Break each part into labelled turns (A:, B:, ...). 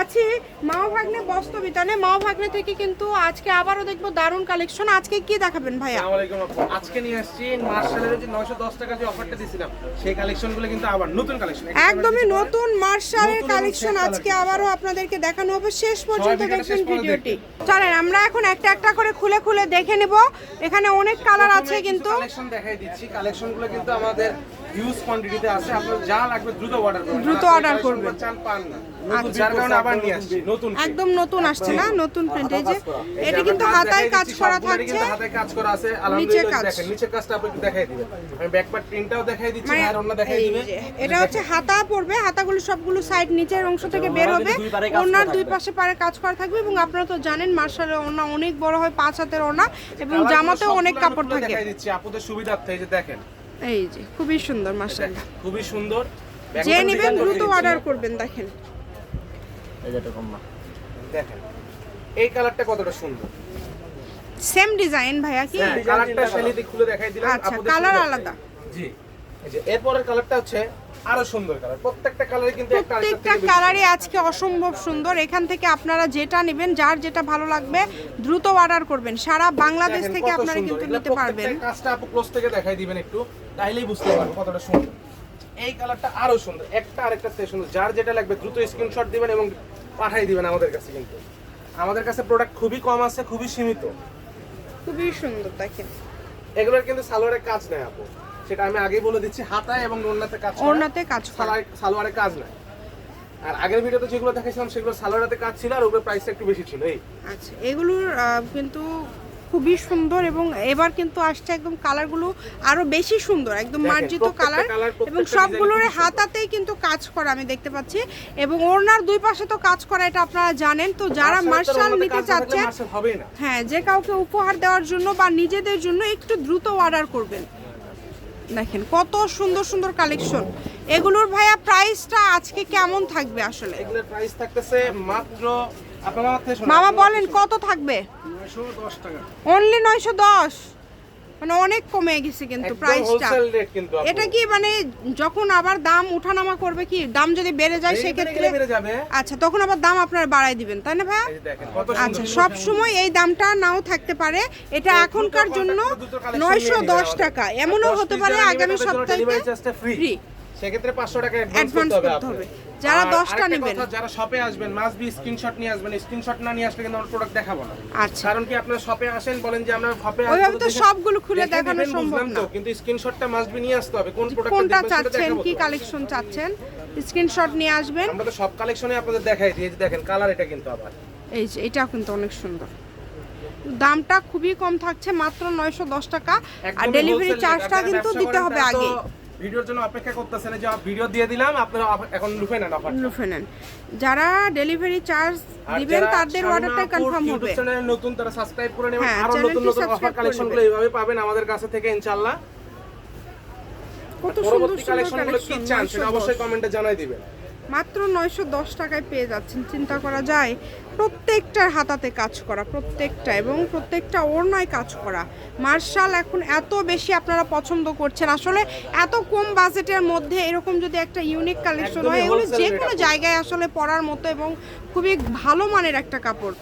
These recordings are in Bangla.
A: আছি মাও ভাগ্নে বস্ত্র বিতানে মাও ভাগ্নে থেকে কিন্তু আজকে আবারও দেখব দারুণ কালেকশন আজকে কি দেখাবেন ভাইয়া?
B: আপু। আজকে নিয়ে আসছি মার্শালের যে 910 টাকা যে অফারটা দিছিলাম সেই কালেকশনগুলো কিন্তু আবার নতুন কালেকশন
A: একদমই নতুন মার্শালের কালেকশন আজকে আবারও আপনাদেরকে দেখানো হবে। শেষ পর্যন্ত দেখবেন ভিডিওটি। চলেন আমরা এখন একটা একটা করে খুলে খুলে দেখে নেব। এখানে অনেক কালার আছে কিন্তু।
B: কালেকশন দেখাই দিচ্ছি। কালেকশনগুলো কিন্তু আমাদের হিউজ কোয়ান্টিটিতে আছে। আপনার যা লাগবে দ্রুত অর্ডার করবেন।
A: দ্রুত
B: collection
A: করবেন।
B: চান পান না।
A: আচ্ছা।
B: যার কারণে আবার নিয়ে আসছি। নতুন
A: একদম নতুন আসছে না? নতুন প্রিন্ট এই যে এটা কিন্তু হাতায় কাজ করা থাকছে
B: কিন্তু হাতায় কাজ করা আছে আলহামদুলিল্লাহ
A: কাজ।
B: দেখেন। নিচের কাজটা আপনি দেখাই দিবেন। আমি ব্যাক পার্ট প্রিন্টটাও দেখাই দিচ্ছি
A: মানে
B: আর অন্য দেখাই
A: এই
B: দিবে
A: যে, এটা হচ্ছে হাতা পড়বে হাতাগুলো সবগুলো সাইড নিচের অংশ থেকে বের হবে। ওনার দুই পাশে পারে কাজ করা থাকবে এবং আপনারা তো জানেন মার্শালের ওনা অনেক বড় হয় পাঁচ হাতের ওনা এবং জামাতেও অনেক কাপড় থাকে।
B: দেখাই দিচ্ছি আপুদের সুবিধার্থে এই যে দেখেন।
A: এই যে খুবই সুন্দর মার্শাল
B: খুবই সুন্দর।
A: যে নেবেন দ্রুত অর্ডার করবেন দেখেন।
B: দেখেন এই কালারটা কতটা সুন্দর।
A: সেম ডিজাইন ভাইয়া কি?
B: হ্যাঁ, কালারটা শ্রেণীতে খুলে দেখাই দিলাম
A: আচ্ছা কালার আলাদা।
B: জি এই যে এরপরের কালারটা হচ্ছে আরও সুন্দর কালার। প্রত্যেকটা কালারে কিন্তু
A: প্রত্যেকটা কালারই আজকে অসম্ভব সুন্দর। এখান থেকে আপনারা যেটা নেবেন যার যেটা ভালো লাগবে দ্রুত অর্ডার করবেন। সারা বাংলাদেশ থেকে আপনারা। কিন্তু নিতে পারবেন।
B: কাজটা আপু ক্লোজ থেকে দেখাই দিবেন একটু তাইলেই বুঝতে পারবেন কতটা সুন্দর। এই কালারটা আরও সুন্দর। একটা আরেকটা সুন্দর। যার যেটা লাগবে দ্রুত স্ক্রিনশট দিবেন এবং পাঠাই দিবেন আমাদের কাছে কিন্তু। আমাদের কাছে প্রোডাক্ট খুবই কম আছে খুবই সীমিত।
A: খুবই সুন্দর দেখেন।
B: এগুলোর কিন্তু সালোয়ারে কাজ নেই আপু। সেটা আমি আগেই বলে দিচ্ছি হাতায় এবং ওড়নাতে কাজ।
A: ওড়নাতে কাজ
B: সালোয়ারে কাজ নাই। আর আগের ভিডিওতে যেগুলো দেখাইছিলাম সেগুলো সালোয়ারাতে কাজ ছিল আর ওগুলোর প্রাইসটা একটু বেশি ছিল এই।
A: আচ্ছা এগুলোর কিন্তু খুবই সুন্দর এবং এবার কিন্তু আসছে একদম কালারগুলো আরও বেশি সুন্দর একদম মার্জিত কালার এবং সবগুলোর। হাতাতেই কিন্তু কাজ করা আমি দেখতে পাচ্ছি এবং ওড়নার দুই পাশে তো কাজ করা এটা আপনারা জানেন। তো যারা মার্শাল নিতে চাচ্ছেন হ্যাঁ যে কাউকে উপহার দেওয়ার জন্য বা নিজেদের জন্য একটু দ্রুত অর্ডার করবেন। দেখেন কত সুন্দর সুন্দর কালেকশন এগুলোর ভাইয়া প্রাইসটা আজকে কেমন থাকবে আসলে?
B: এগুলোর প্রাইস থাকতেছে মাত্র আপনার মামা
A: বলেন কত থাকবে?
B: 910 টাকা
A: অনলি নয়শো দশ। মানে অনেক কমে গেছে কিন্তু প্রাইসটা। এটা কি মানে যখন আবার দাম উঠানামা করবে কি দাম যদি বেড়ে যায় সেক্ষেত্রে আচ্ছা তখন আবার দাম আপনারা বাড়াই দিবেন তাই না ভাইয়া? আচ্ছা সব সময় এই দামটা নাও থাকতে পারে। এটা এখনকার জন্য নয়শো দশ টাকা। এমনও হতে পারে আগামী সপ্তাহে। ফ্রি
B: সেক্ষেত্রে পাঁচশো টাকা অ্যাডভান্স করতে হবে।
A: যারা
B: আর
A: 10টা নেবেন।
B: যারা শপে আসবেন মাস্ট বি স্ক্রিনশট নিয়ে আসবেন। স্ক্রিনশট না নিয়ে আসলে কিন্তু আমরা প্রোডাক্ট দেখাবো না।
A: আচ্ছা।
B: কারণ কি আপনারা শপে আসেন বলেন যে আমরা শপে
A: ওইভাবে তো সবগুলো খুলে দেখানো সম্ভব না।
B: কিন্তু স্ক্রিনশটটা মাস্ট বি নিয়ে আসতে হবে। কোন প্রোডাক্ট
A: কোনটা চাচ্ছেন কি কালেকশন চাচ্ছেন স্ক্রিনশট নিয়ে আসবেন।
B: আমরা তো সব কালেকশনে আপনাদের দেখাই দিই দেখেন কালার এটা কিন্তু আবার।
A: এই যে এটাও কিন্তু অনেক সুন্দর। দামটা খুবই কম থাকছে মাত্র নয়শো দশ টাকা। আর ডেলিভারি চার্জটা কিন্তু দিতে হবে আগে।
B: ভিডিওর জন্য অপেক্ষা করতেছেন যে ভিডিও দিয়ে দিলাম আপনারা এখন লুফে নেন অফার
A: লুফে নেন। যারা ডেলিভারি চার্জ দিবেন তাদের অর্ডারটা কনফার্ম হবে।
B: চ্যানেল নতুন তারা সাবস্ক্রাইব করে নেবেন।
A: হ্যাঁ,
B: আরও নতুন নতুন অফার কালেকশনগুলো এইভাবে পাবেন আমাদের কাছে থেকে ইনশাআল্লাহ।
A: কত সুন্দর
B: কালেকশনগুলো কি চান সেটা অবশ্যই কমেন্টে জানাই দিবেন।
A: মাত্র নয়শো দশ টাকায় পেয়ে যাচ্ছেন। চিন্তা করা যায় প্রত্যেকটার হাতাতে কাজ করা প্রত্যেকটা এবং প্রত্যেকটা ওড়নায় কাজ করা। মার্শাল এখন এত বেশি আপনারা পছন্দ করছেন। আসলে এত কম বাজেটের মধ্যে এরকম যদি একটা ইউনিক কালেকশন হয় এগুলো যে কোনো জায়গায় আসলে পরার মতো এবং খুবই ভালো মানের একটা কাপড়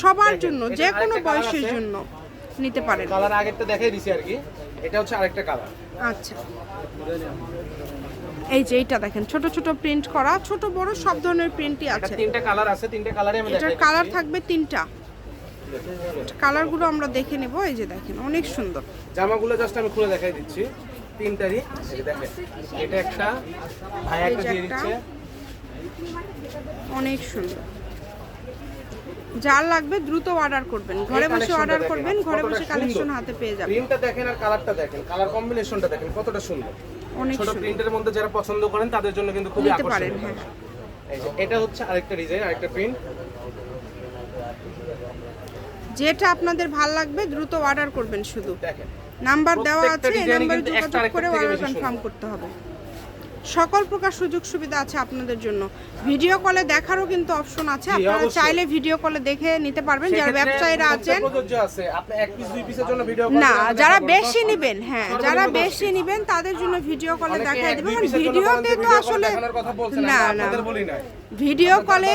A: সবার জন্য যে কোনো বয়সের জন্য নিতে পারেন।
B: কালার আগেরটা দেখাই দিছি আর কি। এটা হচ্ছে আরেকটা কালার
A: আচ্ছা। এই যে এইটা দেখেন ছোট ছোট প্রিন্ট করা ছোট বড় সব ধরনের প্রিন্টই আছে।
B: তিনটা কালার আছে তিনটা কালারে আমি
A: এটার কালার থাকবে তিনটা। কালারগুলো আমরা দেখে নেব এই যে দেখেন অনেক সুন্দর।
B: জামাগুলো জাস্ট আমি খুলে দেখাই দিচ্ছি। তিনটারই এই দেখেন এটা একটা ভাই একটা দিয়ে দিচ্ছে।
A: অনেক সুন্দর। যার লাগবে দ্রুত অর্ডার করবেন। ঘরে বসে অর্ডার করবেন ঘরে বসে কালেকশন হাতে পেয়ে যাবেন।
B: প্রিন্টটা দেখেন আর কালারটা দেখেন কালার কম্বিনেশনটা দেখেন কতটা সুন্দর। ছোট প্রিন্টের মধ্যে যারা পছন্দ করেন তাদের জন্য কিন্তু খুবই আকর্ষণীয়।
A: হ্যাঁ।
B: এই যে এটা হচ্ছে আরেকটা ডিজাইন আরেকটা প্রিন্ট।
A: যেটা আপনাদের ভালো লাগবে দ্রুত অর্ডার করবেন শুধু।
B: দেখেন
A: নাম্বার দেওয়া আছে এই নাম্বারে যোগাযোগ করে অর্ডার কনফার্ম করতে হবে। সকল প্রকার সুযোগ সুবিধা আছে আপনাদের জন্য। ভিডিও কলে দেখারও কিন্তু অপশন আছে। আপনারা চাইলে ভিডিও কলে দেখে নিতে পারবেন। যারা ব্যবসায়ীরা আছেন না যারা বেশি নেবেন হ্যাঁ যারা বেশি নেবেন তাদের জন্য ভিডিও কলে দেখাই দেবেন কারণ ভিডিওতে তো আসলে না না। ভিডিও কলে।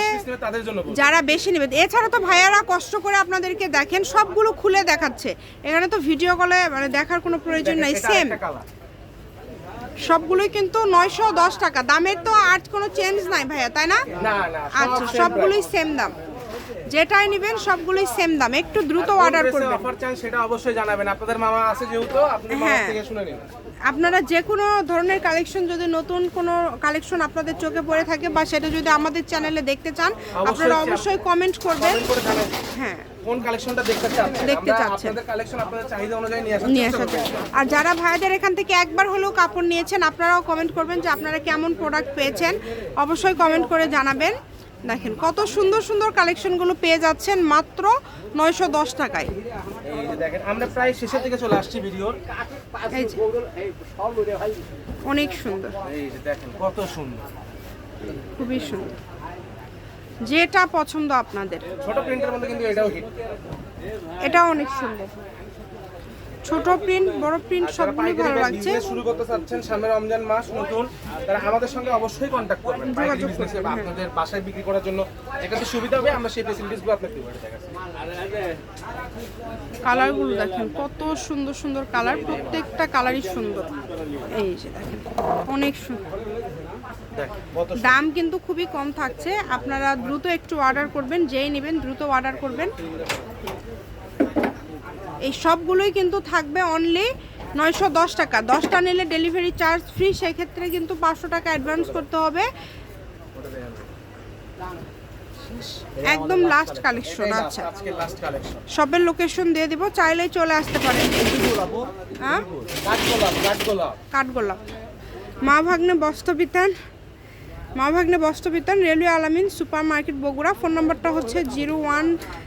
A: যারা বেশি নেবেন এছাড়া তো ভাইয়ারা কষ্ট করে আপনাদেরকে দেখেন সবগুলো খুলে দেখাচ্ছে। এখানে তো ভিডিও কলে মানে দেখার কোনো প্রয়োজন নাই সেম। সবগুলোই কিন্তু নয়শো দশ টাকা। দামের তো আর কোনো চেঞ্জ নাই ভাইয়া তাই না? আচ্ছা সবগুলোই সেম দাম। যেটাই নেবেন সবগুলোই সেম দাম। একটু দ্রুত অর্ডার করবেন।
B: অফার চান সেটা অবশ্যই জানাবেন। আপনাদের মামা আছে যেহেতু আপনি মামা
A: হ্যাঁ।
B: থেকে শুনে নিন।
A: আপনারা যে কোনো ধরনের কালেকশন যদি নতুন কোনো কালেকশন আপনাদের চোখে পড়ে থাকে বা সেটা যদি আমাদের চ্যানেলে দেখতে চান আপনারা অবশ্যই কমেন্ট করবেন। হ্যাঁ।
B: কোন কালেকশনটা দেখতে চাচ্ছেন?
A: দেখতে চাচ্ছেন।
B: আপনাদের কালেকশন আপনাদের চাহিদা অনুযায়ী নিয়ে আসার
A: নিয়ে
B: চেষ্টা
A: আসা যায়
B: করব।
A: আর যারা ভাইদের এখান থেকে একবার হলেও কাপড় নিয়েছেন আপনারাও কমেন্ট করবেন যে আপনারা কেমন প্রোডাক্ট পেয়েছেন। অবশ্যই কমেন্ট করে জানাবেন। দেখেন কত সুন্দর সুন্দর কালেকশনগুলো পেয়ে যাচ্ছেন মাত্র নয়শো দশ টাকায়।
B: দেখেন আমরা প্রায় শেষের দিকে চলে আসছি ভিডিওর।
A: অনেক সুন্দর।
B: দেখেন কত সুন্দর।
A: খুবই সুন্দর। যেটা পছন্দ আপনাদের।
B: ছোট প্রিন্টের মধ্যে কিন্তু এটাও হিট
A: এটাও অনেক সুন্দর। ছোট প্রিন্ট বড় প্রিন্ট সবগুলোই ভালো লাগছে।
B: শুরু করতে চাচ্ছেন সামনে রমজান মাস নতুন তারা আমাদের সঙ্গে অবশ্যই কন্ট্যাক্ট করবেন।
A: যোগাযোগ করবেন, হ্যাঁ।
B: আপনাদের বাসায় বিক্রি করার জন্য এখানে সুবিধা হবে আমরা সেই ফেসিলিটিসগুলো আপনাকে দিব দেখাচ্ছি।
A: কালারগুলো দেখেন কত সুন্দর সুন্দর কালার প্রত্যেকটা কালারই সুন্দর। এই যে দেখেন অনেক সুন্দর। দাম কিন্তু খুবই কম থাকছে আপনারা দ্রুত একটু অর্ডার করবেন যেই নেবেন দ্রুত অর্ডার করবেন। এই সবগুলোই কিন্তু থাকবে অনলি নয়শো দশ টাকা। দশটা নিলে ডেলিভারি চার্জ ফ্রি সেক্ষেত্রে কিন্তু পাঁচশো টাকা অ্যাডভান্স করতে হবে। একদম লাস্ট কালেকশন আচ্ছা। সবের লোকেশন দিয়ে দিব চাইলেই চলে আসতে পারেন হ্যাঁ?
B: কাঠগোলাপ
A: মা ভাগ্নে বস্ত্রবিতান মা Bhagne Bastrabitan railway Alamin super market Bogura. Phone নম্বরটা হচ্ছে zero one